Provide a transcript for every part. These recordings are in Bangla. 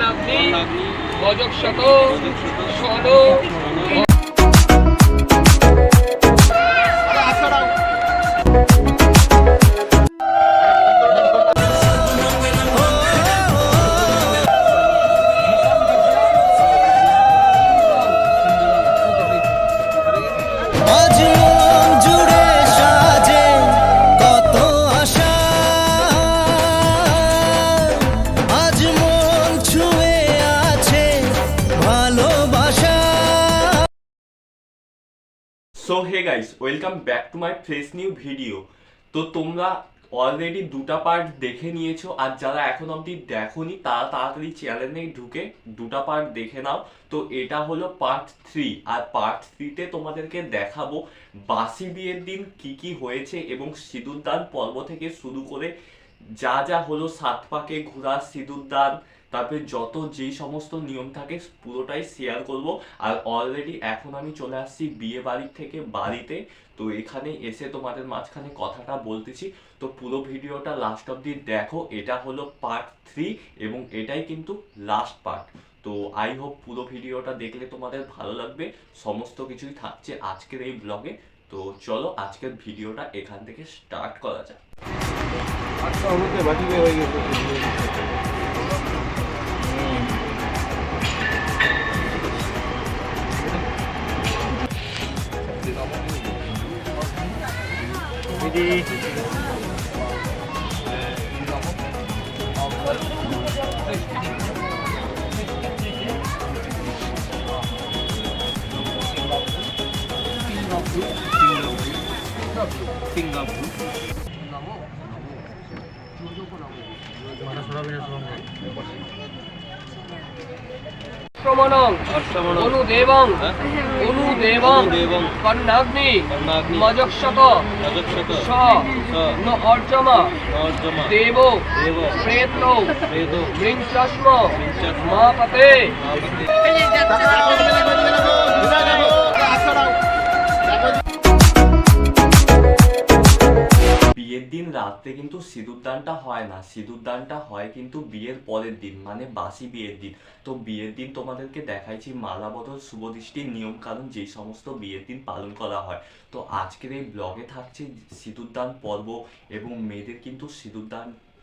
কন্যাগ্নি গজক শত প্রদক্ষিত so hey guys welcome back to my fresh new video তো তোমরা অলরেডি দুটা পার্ট দেখে নিয়েছো, আর যারা এখন অবধি দেখোনি, তারা তাড়াতাড়ি চ্যানেলে ঢুকে দুটা পার্ট দেখে নাও। তো এটা হলো পার্ট থ্রি আর পার্ট থ্রিতে তোমাদেরকে দেখাবো বাসি বিয়ের দিন কি কি হয়েছে এবং সিঁদুরদান পর্ব থেকে শুরু করে যা যা হলো সাত পাকে ঘোরা, সিঁদুরদান তারপরে যত যেই সমস্ত নিয়ম থাকে পুরোটাই শেয়ার করব। আর অলরেডি এখন আমি চলে আসছি বিয়ে বাড়ির থেকে বাড়িতে। তো এখানে এসে তোমাদের মাঝখানে কথাটা বলতেছি। তো পুরো ভিডিওটা লাস্ট অব্দি দেখো। এটা হলো পার্ট থ্রি এবং এটাই কিন্তু লাস্ট পার্ট তো আই হোপ পুরো ভিডিওটা দেখলে তোমাদের ভালো লাগবে। সমস্ত কিছুই থাকছে আজকের এই ব্লগে তো চলো আজকের ভিডিওটা এখান থেকে স্টার্ট করা যাক। আচ্ছা হয়ে গেছে। প্রমণং অষ্টমণং অনুদেবং হ্যাঁ? অনুদেবং অনুদেবং কন্যাগ্নি কর্ণাগ্নি মজক্ষত স ন অর্জম দেব দেব। প্রেত মৃঞ্চস্ম মৃঞ্চস্ম। মাপতে রাত্রে কিন্তু সিঁদুরদানটা হয় না। সিঁদুরদানটা হয় কিন্তু বিয়ের পরের দিন মানে বাসি বিয়ের দিন। তো বিয়ের দিন তোমাদেরকে দেখাইছি মালা বদল শুভদৃষ্টির নিয়ম কারণ যে সমস্ত বিয়ের দিন পালন করা হয়। তো আজকের এই ব্লগে থাকছে সিঁদুরদান পর্ব এবং মেয়েদের কিন্তু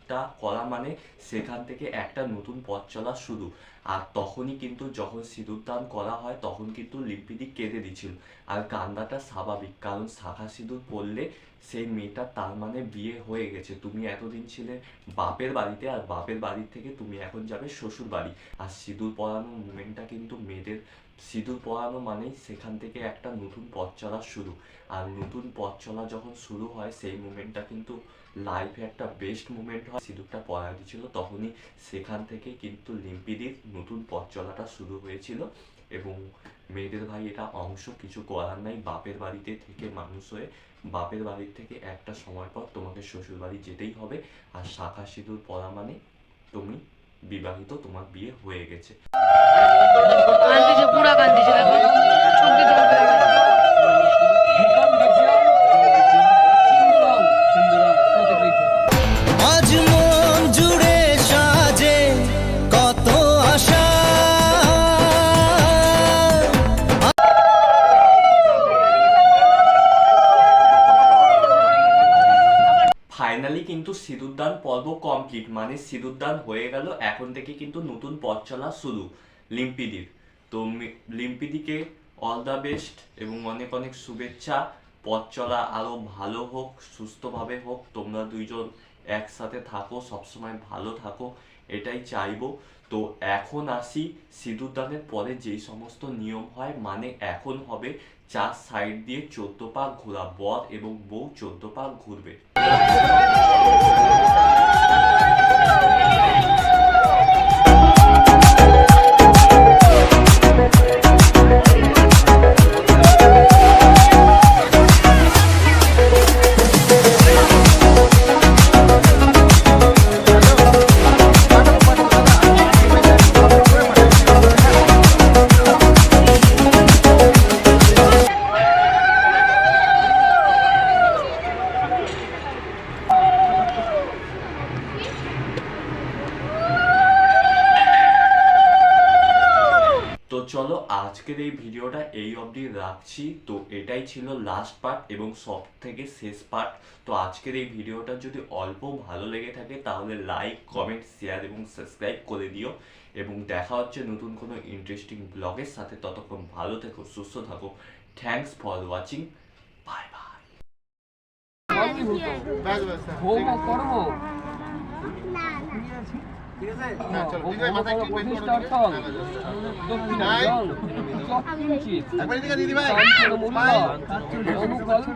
সিঁদুরদানটা করা মানে সেখান থেকে একটা নতুন পথ চলা শুরু। আর তখনই কিন্তু যখন সিঁদুরদান করা হয়, তখন কিন্তু লিপিদি কেঁদে দিছিল আর কান্দাটা স্বাভাবিক, কারণ শাখা সিঁদুর পড়লে সেই মেয়েটা তার মানে বিয়ে হয়ে গেছে। তুমি এতদিন ছিলে বাপের বাড়িতে, আর বাপের বাড়ি থেকে তুমি এখন যাবে শ্বশুর বাড়ি আর সিঁদুর পরানো মুমেন্টটা কিন্তু মেয়েদের সিঁদুর পরানো মানেই সেখান থেকে একটা নতুন পথ চলা শুরু। আর নতুন পথ চলা যখন শুরু হয়, সেই মুমেন্টটা কিন্তু লাইফে একটা বেস্ট মুমেন্ট হয়। সিঁদুরটা পরা দিয়েছিল তখনই সেখান থেকে কিন্তু লিম্পিদির নতুন পথ চলাটা শুরু হয়েছিল। এবং মেয়েদের ভাই এটা অংশ কিছু করার নাই। বাপের বাড়িতে থেকে মানুষ হয়ে, বাপের বাড়ির থেকে একটা সময় পর তোমাকে শ্বশুর বাড়ি যেতেই হবে। আর শাখা সিঁদুর পরা মানে তুমি বিবাহিত, তোমার বিয়ে হয়ে গেছে। ফাইনালি কিন্তু সিঁদুরদান পর্ব কমপ্লিট মানে সিঁদুরদান হয়ে গেল, এখন থেকে কিন্তু নতুন পথ চলা শুরু, লিম্পিদির। তো লিম্পিদিকে অল দ্য বেস্ট এবং অনেক অনেক শুভেচ্ছা, পথ চলা আরও ভালো হোক, সুস্থভাবে হোক, তোমরা দুইজন একসাথে থাকো, সবসময় ভালো থাকো। এটাই চাইব। তো এখন আসি সিঁদুরদানের পরে যেই সমস্ত নিয়ম হয় মানে এখন হবে চার সাইড দিয়ে চোদ্দ পা ঘোরা বর এবং বউ চোদ্দ পা ঘুরবে। চলো আজকের এই ভিডিওটা এই অবধি রাখছি। তো এটাই ছিল লাস্ট পার্ট এবং সব থেকে শেষ পার্ট তো আজকের এই ভিডিওটা যদি অল্প ভালো লেগে থাকে তাহলে লাইক কমেন্ট শেয়ার এবং সাবস্ক্রাইব করে দিও। এবং দেখা হচ্ছে নতুন কোনো ইন্টারেস্টিং ব্লগের সাথে। ততক্ষণ ভালো থেকো সুস্থ থাকো। Thanks for watching bye bye মাগনি হোম কর্ম প্রতিষ্ঠার্থং দক্ষিণায়ং যৎকিঞ্চিৎ কাঞ্চনমূল্য অনুকল্প